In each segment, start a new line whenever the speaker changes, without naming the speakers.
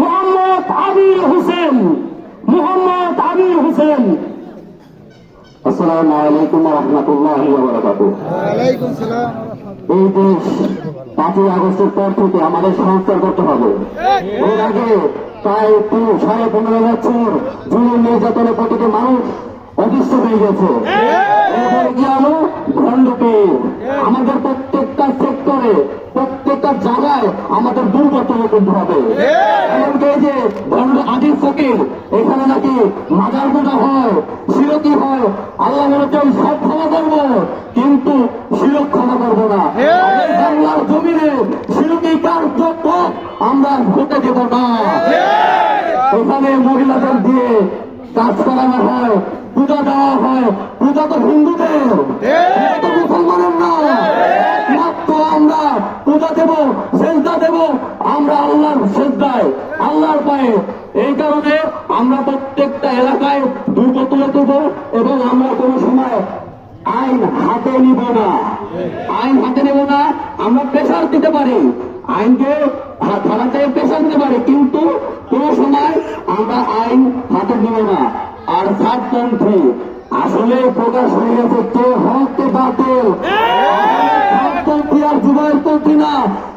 মোহাম্মদ আমির হোসেন মোহাম্মদ আমির হোসেন। আসসালামু আলাইকুম রহমতুল্লাহ এই দেশ পাঁচই আগস্টের পর থেকে আমাদের সংস্কার করতে হবে। এর আগে প্রায় পুরো সাড়ে পনেরো বছর জুলুম নির্যাতনের প্রতিটি মানুষ অতিষ্ঠ হয়ে গেছে। এরপরে কি আমাদের প্রত্যেকটা সেক্টরে প্রত্যেকটা জায়গায় আমাদের দুর্বর্তন করতে হবে। এমনকি এই যে আদির ফকির এখানে নাকি মাজার পূজা হয় শিরকি হয় আল্লাহ বলেছেন সব ক্ষমা করব কিন্তু শিরক ক্ষমা করব না। বাংলার জমিনে শিরকি কার আমরা হতে দেব না। এখানে মহিলাদের দিয়ে কাজ করানো হয় পূজা দেওয়া হয় পূজা তো হিন্দুদের। পূজা দেব? সেজদা দেব? আমরা আল্লাহর সেজদায়, আল্লাহর পায়ে। এই কারণে আমরা প্রত্যেকটা এলাকায় দুর্গ তুলে দেব এবং আমরা কোনো সময় আইন হাতে নিব না। আইন হাতে নেব না, আমরা প্রেশার দিতে পারি। আইনকে থানাতে প্রেশার দিতে পারি, কিন্তু কোন সময় আমরা আইন হাতে নিব না। আর সাতপন্থী আসলে প্রকাশ হয়ে গেছে কে হক কে বাতিল। সাতপন্থী আর জুবাইর পন্থী না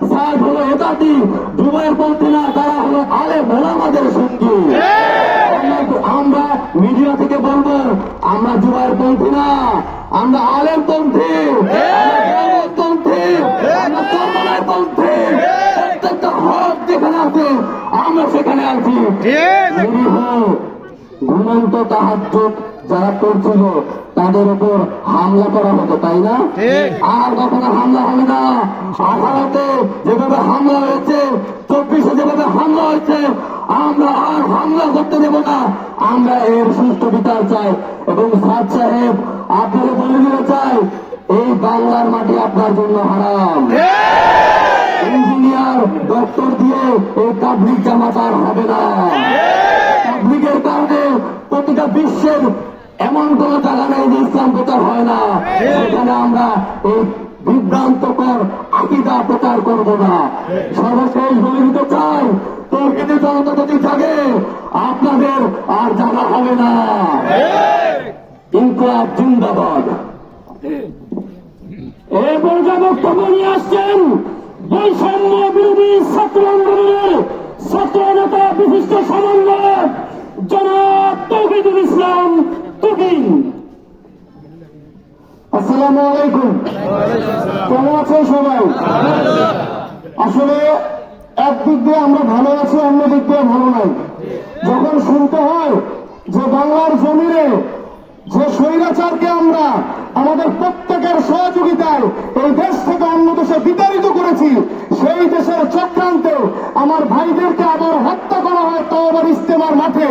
সাত হলো হেতাতি জুবাইর পন্থী না তারা হলো আলে ভোলামাদের সঙ্গী। আমরা- মিডিয়া থেকে বলব আমরা জুবাইর পন্থী না আমরা আলেম পন্থী আমরা পন্থী আমরা চর্মনায় পন্থী। প্রত্যেকটা হক যেখানে আছে আমরা সেখানে আছি। ঘুমন্ত তাহাজ্জুদ যারা করছিল তাদের উপর হামলা করা হতো তাই না? আর কখনো হামলা হবে না। আঠারোতে যেভাবে হামলা হয়েছে চব্বিশে যেভাবে হামলা হয়েছে আমরা আর হামলা করতে দেব না। আমরা এর সুষ্ঠু বিচার চাই এবং সাদ সাহেব আপনাকে বলে দিতে চাই এই বাংলার মাটি আপনার জন্য হারাম। ইঞ্জিনিয়ার ডক্টর দিয়ে এই পাবলিক জামাত আর হবে না। পাবলিকের কারণে প্রতিটা বিশ্বের এমন কোন জায়গা নেই যে ইসলাম প্রচার হয় না। সেখানে আমরা এই বিভ্রান্তকর আকিদা প্রচার করব না। সর্বশেষ বলে দিতে চাই তৌহিদি জনতা যদি জাগে, আপনাদের আর জানা হবে না। ইনকলাব জিন্দাবাদ। এই পর্যায়ে বক্তব্য নিয়ে আসছেন, বৈষম্য বিরোধী ছাত্র আন্দোলনের ছাত্র নেতা বিশিষ্ট সমন্বয়ক জনাব তৌহিদুল ইসলাম তুহিন আসসালামু আলাইকুম। কেমন আছেন সবাই? আসলে একদিক দিয়ে আমরা ভালো আছি, অন্য দিয়ে ভালো নাই। যখন শুনতে হয় যে বাংলার জমিনে যে স্বৈরাচারকে আমরা আমাদের প্রত্যেকের সহযোগিতায় এই দেশ থেকে অন্য দেশে বিতাড়িত করেছি, সেই দেশের চক্রান্তে আমার ভাইদেরকে আবার হত্যা করা হয় তো আবার ইস্তেমার মাঠে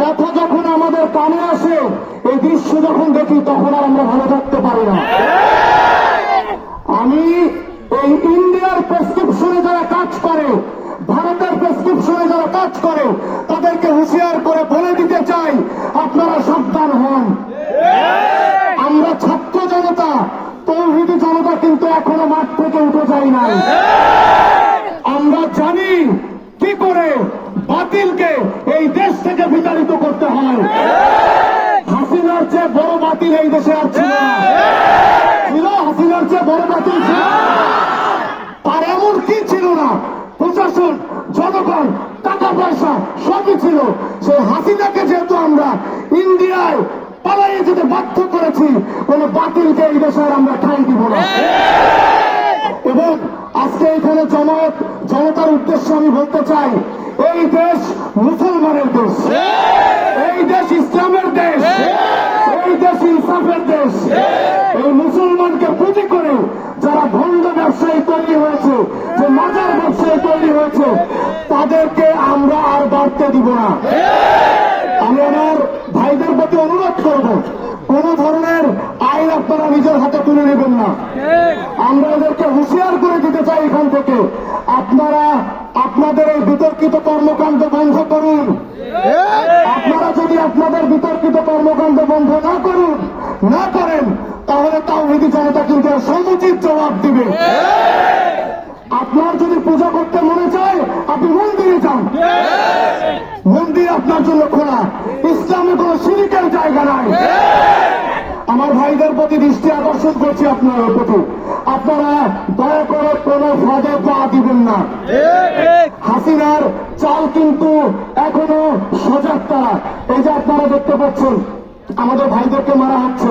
কথা যখন আমাদের কানে আসে এই দৃশ্য যখন দেখি, তখন আর আমরা ভালো থাকতে পারি না। আমি এই ইন্ডিয়ার প্রেসক্রিপশনে যারা কাজ করে, ভারতের প্রেসক্রিপশনে যারা কাজ করে, তাদেরকে হুঁশিয়ার করে বলে দিতে চাই, আপনারা সাবধান হন। আমরা ছাত্র জনতা, তৌহিদি জনতা কিন্তু এখনও মাঠ থেকে উঠে যাই নাই। আমরা জানি কি করে বাতিলকে এই দেশ থেকে বিতাড়িত করতে হয়। এই দেশে আর ছিল। হাসিনার চেয়ে বড় বাতিল ছিল। এমন কি ছিল না? প্রশাসন, জনগণ, টাকা পয়সা, সবই ছিল। সেই হাসিনাকে যেহেতু আমরা ইন্ডিয়ায় পালাইয়ে যেতে বাধ্য করেছি, কোন বাতিলকে এই দেশে আমরা ঠাই দিব না। এবং আজকে এখানে জমায়েত, জনতার উদ্দেশ্যে আমি বলতে চাই, এই দেশ মুসলমানের দেশ। এই দেশ ইসলামের দেশ। আমি আমার ভাইদের প্রতি অনুরোধ করব, কোন ধরনের আইন আপনারা নিজের হাতে তুলে নেবেন না। আমরা এদেরকে হুঁশিয়ার করে দিতে চাই এখান থেকে। আপনারা আপনাদের এই বিতর্কিত কর্মকাণ্ড বন্ধ করুন। আপনারা যদি আপনাদের বিতর্কিত কর্মকাণ্ড বন্ধ না করুন, না করেন, তাহলে তাও জনতা কিন্তু সমুচিত জবাব দিবে। আপনার
যদি পূজা করতে মনে ইসলামে জায়গা নাই। আমার ভাইদের প্রতি দৃষ্টি আকর্ষণ করছি আপনার প্রতি। আপনারা দয়া করে কোনো ফাঁদে পা দিবেন না। হাসিনার চাল কিন্তু এখনও সজাগ তারা। এই যে আপনারা দেখতে পাচ্ছেন, আমাদের ভাইদেরকে মারা হচ্ছে।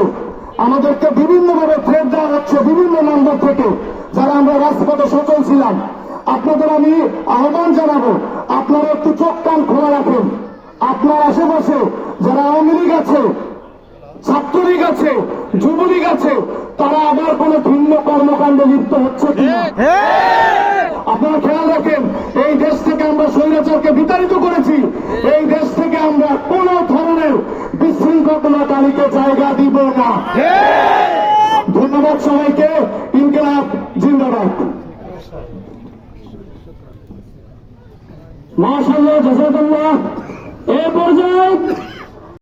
আমাদেরকে বিভিন্নভাবে থ্রেট দেওয়া হচ্ছে বিভিন্ন নম্বর থেকে। যারা আমরা রাজপথে সচল ছিলাম, আপনাদের আমি আহ্বান জানাব, আপনারা একটু চোখ আপনার আশেপাশে যারা আওয়ামী লীগ আছে, ছাত্রলীগ আছে, যুবলীগ আছে, তারা আবার কোনো ভিন্ন কর্মকাণ্ডে লিপ্ত হচ্ছে আপনারা খেয়াল রাখেন, এই দেশ থেকে আমরা স্বৈরাচারকে বিতাড়িত করেছি। এই দেশ থেকে আমরা কোন ধরনের বিশৃঙ্খলতাকারীকে জায়গা দিব না। ধন্যবাদ সবাইকে। ইনকিলাব, জিন্দাবাদ। মাশাল্লাহ জাজাকাল্লাহ। এ পর্যায়ে